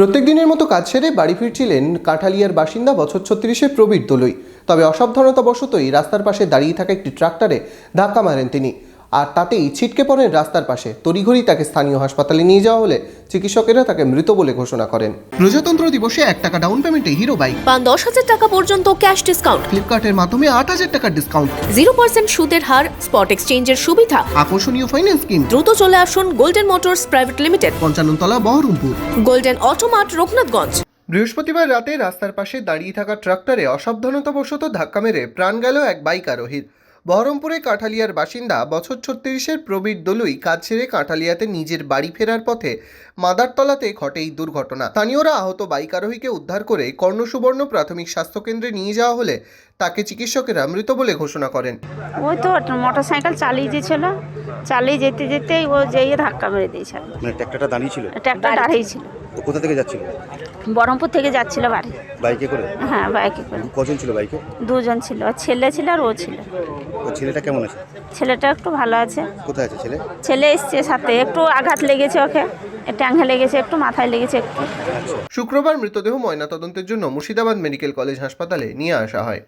প্রত্যেক দিনের মতো কাজ সেরে বাড়ি ফিরছিলেন কাঁঠালিয়ার বাসিন্দা বছর ছত্রিশে প্রবীর দলুই। তবে অসাবধানতাবশতই রাস্তার পাশে দাঁড়িয়ে থাকা একটি ট্রাক্টরে ধাক্কা মারেন তিনি। আর তাতেই ছিটকে পড়েন রাস্তার পাশে। তড়িঘড়ি তাকে স্থানীয় হাসপাতালে নিয়ে যাওয়া হলে চিকিৎসকেরা তাকে মৃত বলে ঘোষণা করেন। প্রজাতন্ত্র দিবসে এক টাকা ডাউন পেমেন্টে হিরো বাইক পান দশ হাজার টাকা পর্যন্ত ক্যাশ ডিসকাউন্ট ফ্লিপকার্টের মাধ্যমে আট হাজার টাকার ডিসকাউন্ট জিরো পার্সেন্ট সুদের হার স্পট এক্সচেঞ্জের সুবিধা। আকর্ষণীয় ফাইন্যান্স স্কিম দ্রুত চলে আসুন golden motors private limited Panchannatala Baharampur. Golden automart Raghunathganj বৃহস্পতিবার রাতে রাস্তার পাশে দাঁড়িয়ে থাকা ট্রাক্টরে অসাবধানতাবশত ধাক্কা মেরে প্রাণ গেল এক বাইক আরোহীর বহরমপুরে কাঁঠালিয়ার বাসিন্দা বছর ছত্রিশের প্রবীর দলুই কাজ ছেড়ে কাঁঠালিয়াতে নিজের বাড়ি ফেরার পথে মাদারতলাতে ঘটে এই দুর্ঘটনা। স্থানীয়রা আহত বাইক আরোহীকে উদ্ধার করে কর্ণসুবর্ণ প্রাথমিক স্বাস্থ্যকেন্দ্রে নিয়ে যাওয়া হলে তাকে চিকিৎসকেরা মৃত বলে ঘোষণা করেন। ওই তো মোটর সাইকেল চালিয়ে যেছিল। চালিয়ে যেতে যেতেই ও যেয়ে ধাক্কা মেরে দিয়েছে। মানে ট্র্যাক্টরটা দাঁড়িয়ে ছিল? ট্র্যাক্টর দাঁড়িয়ে ছিল। তো কোথা থেকে যাচ্ছিল? বহরমপুর থেকে যাচ্ছিল বাড়ি। বাইকে করে? হ্যাঁ বাইকে করে। কজন ছিল বাইকে? দুজন ছিল। আর ছেলে ছিল আর ও ছিল। ছেলেটা কেমন আছে? ছেলেটা একটু ভালো আছে। কোথায় আছে ছেলে? ছেলে এসছে সাথে। একটু আঘাত লেগেছে ওকে। ট্যাঙ্গে লেগেছে একটু মাথায় লেগেছে একটু। শুক্রবার মৃতদেহ ময়নাতদন্তের জন্য মুর্শিদাবাদ মেডিকেল কলেজ হাসপাতালে নিয়ে আসা হয়।